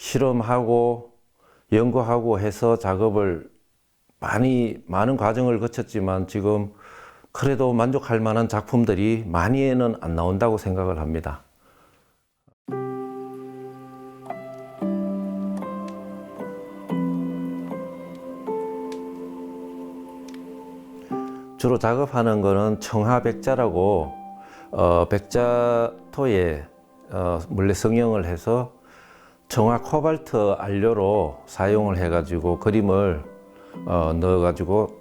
실험하고 연구하고 해서 작업을 많이 많은 과정을 거쳤지만 지금 그래도 만족할 만한 작품들이 많이는 안 나온다고 생각을 합니다. 주로 작업하는 거는 청하백자라고 어, 백자토에 어, 물레 성형을 해서 청화 코발트 안료로 사용을 해가지고 그림을 어, 넣어가지고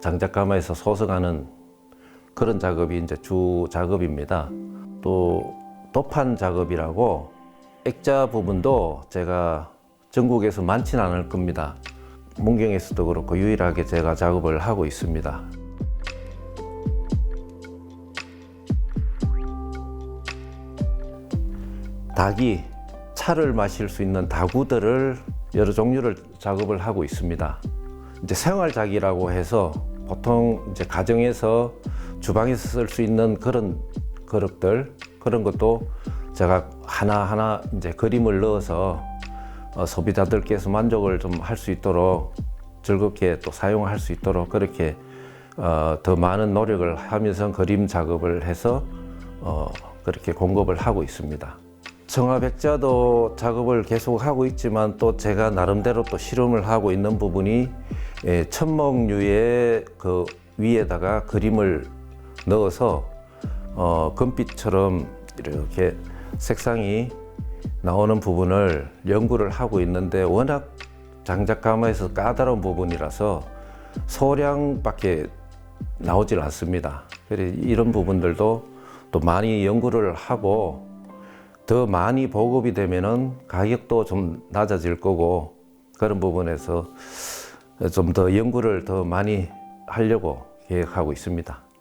장작 가마에서 소성하는 그런 작업이 이제 주 작업입니다. 또 도판 작업이라고 액자 부분도 제가 전국에서 많지는 않을 겁니다. 문경에서도 그렇고 유일하게 제가 작업을 하고 있습니다. 닭이 차를 마실 수 있는 다구들을 여러 종류를 작업을 하고 있습니다. 이제 생활작이라고 해서 보통 이제 가정에서 주방에서 쓸 수 있는 그런 그릇들 그런 것도 제가 하나하나 이제 그림을 넣어서 어, 소비자들께서 만족을 좀 할 수 있도록 즐겁게 또 사용할 수 있도록 그렇게 어, 더 많은 노력을 하면서 그림 작업을 해서 어, 그렇게 공급을 하고 있습니다. 청화백자도 작업을 계속 하고 있지만 또 제가 나름대로 또 실험을 하고 있는 부분이 예, 천목류의 그 위에다가 그림을 넣어서 어, 금빛처럼 이렇게 색상이 나오는 부분을 연구를 하고 있는데 워낙 장작가마에서 까다로운 부분이라서 소량밖에 나오질 않습니다. 그래서 이런 부분들도 또 많이 연구를 하고 더 많이 보급이 되면은 가격도 좀 낮아질 거고 그런 부분에서 좀 더 연구를 더 많이 하려고 계획하고 있습니다.